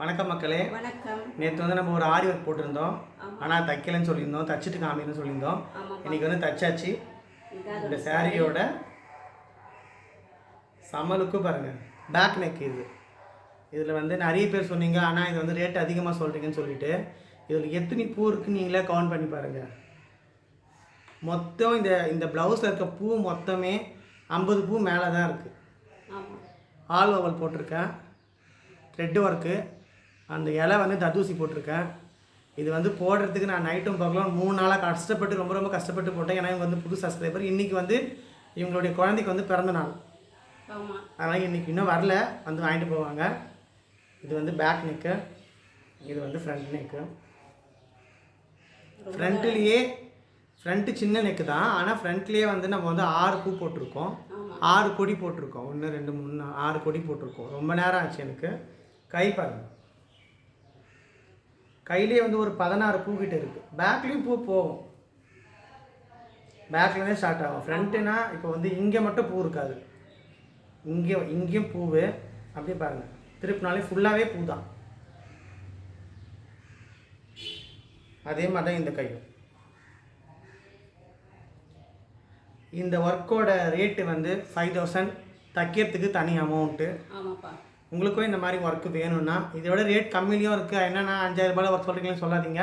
வணக்கம் மக்களே. வணக்கம். நேற்று வந்து நம்ம ஒரு ஆரி ஒர்க் போட்டிருந்தோம். ஆனால் தைக்கலன்னு சொல்லியிருந்தோம் தச்சுட்டு காமின்னு சொல்லியிருந்தோம். இன்னைக்கு வந்து தச்சாச்சு. இந்த சாரியோட சமலுக்கு பாருங்க. பேக் நெக் இது. இதில் வந்து நிறைய பேர் சொன்னீங்க ஆனால் இது வந்து ரேட் அதிகமாக சொல்கிறீங்கன்னு சொல்லிட்டு. இதில் எத்தனை பூ இருக்குன்னு நீங்களே கவுண்ட் பண்ணி பாருங்க. மொத்தம் இந்த இந்த ப்ளவுஸில் இருக்க பூ மொத்தமே ஐம்பது பூ மேலே தான் இருக்குது ஆல் ஓவல் போட்டிருக்கேன். த்ரெட் ஒர்க்கு அந்த இலை வந்து ததூசி போட்டிருக்கேன். இது வந்து போடுறதுக்கு நான் நைட்டும் பகலும் மூணு நாளாக கஷ்டப்பட்டு ரொம்ப ரொம்ப கஷ்டப்பட்டு போட்டேன். ஏன்னா இவங்க வந்து புது சப்ஸ்கிரைபர் இன்றைக்கி வந்து இவங்களுடைய குழந்தைக்கு வந்து பிறந்த நாள். அதனால் இன்றைக்கி இன்னும் வரல. வந்து வாங்கிட்டு போவாங்க. இது வந்து பேக் நெக்கு இது வந்து ஃப்ரண்ட் நெக்கு ஃப்ரண்ட்லேயே ஃப்ரண்ட்டு சின்ன நெக்கு தான். ஆனால் ஃப்ரண்ட்லேயே வந்து நம்ம வந்து ஆறு பூ போட்டிருக்கோம். ஆறு கொடி போட்டிருக்கோம். ஒன்று ரெண்டு மூணு ஆறு கொடி போட்டிருக்கோம். ரொம்ப நேரம் ஆச்சு எனக்கு. கை பாருங்க. கையிலே வந்து ஒரு பதினாறு பூ கிட்ட இருக்குது பேக்லேயும் பூ போகும். பேக்லேருந்தே ஸ்டார்ட் ஆகும். ஃப்ரண்ட்டுனா இப்போ வந்து இங்கே மட்டும் பூ இருக்காது. இங்கே இங்கேயும் பூவு. அப்படியே பாருங்கள் திருப்பினாலே ஃபுல்லாகவே பூ தான் அதே மாதிரி தான் இந்த கையும். இந்த ஒர்க்கோட ரேட்டு வந்து ஃபைவ் தௌசண்ட் தைக்கிறதுக்கு தனி அமௌண்ட்டு ஆமாப்பா. உங்களுக்கும் இந்த மாதிரி ஒர்க்கு வேணும்னா இதோட ரேட் கம்மிலையும் இருக்குது என்னென்னா அஞ்சாயிரம் ரூபாயில் ஒர்க் சொல்கிறீங்கன்னு சொல்லாதீங்க.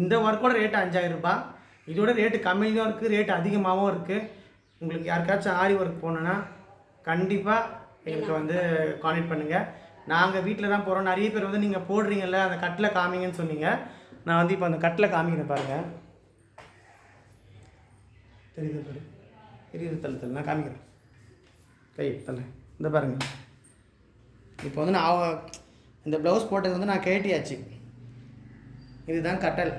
இந்த ஒர்க்கோட ரேட் அஞ்சாயிரம் ரூபாய். இதோட ரேட்டு கம்மிலையும் இருக்குது ரேட் அதிகமாகவும் இருக்குது உங்களுக்கு யாருக்காச்சும் ஆரி ஒர்க் போகணுன்னா கண்டிப்பாக எங்களுக்கு வந்து கான்டெக்ட் பண்ணுங்கள் நாங்கள் வீட்டில் தான் போகிறோம் நிறைய பேர் வந்து நீங்கள் போடுறீங்கல்ல அந்த கட்டில் காமிங்கன்னு சொன்னீங்க. நான் வந்து இப்போ அந்த கட்டில் காமிக்கிறேன் பாருங்கள் தெரியுது பாரு? தெரியுது தள்ளு தள்ளு. நான் காமிக்கிறேன். கை தள்ளு. இந்த பாருங்கள் இப்போ வந்து நான் இந்த ப்ளவுஸ் போட்டது வந்து நான் கேட்டியாச்சு. இதுதான் கட்டல்.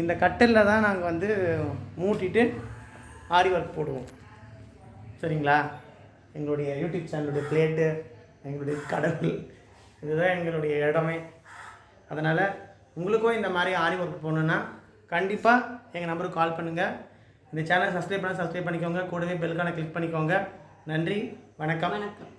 இந்த கட்டலில் தான் நாங்கள் வந்து மூட்டிட்டு ஆரி ஒர்க் போடுவோம். சரிங்களா? எங்களுடைய யூடியூப் சேனலுடைய பிளேட்டு எங்களுடைய கடவுள். இதுதான் எங்களுடைய இடமே. அதனால் உங்களுக்கும் இந்த மாதிரி ஆரி ஒர்க் போகணுன்னா கண்டிப்பாக எங்கள் நம்பருக்கு கால் பண்ணுங்கள் இந்த சேனலை சப்ஸ்கிரைப் பண்ண சப்ஸ்கிரைப் பண்ணிக்கோங்க. கூடவே பெல்கான கிளிக் பண்ணிக்கோங்க. நன்றி. வணக்கம். வணக்கம்.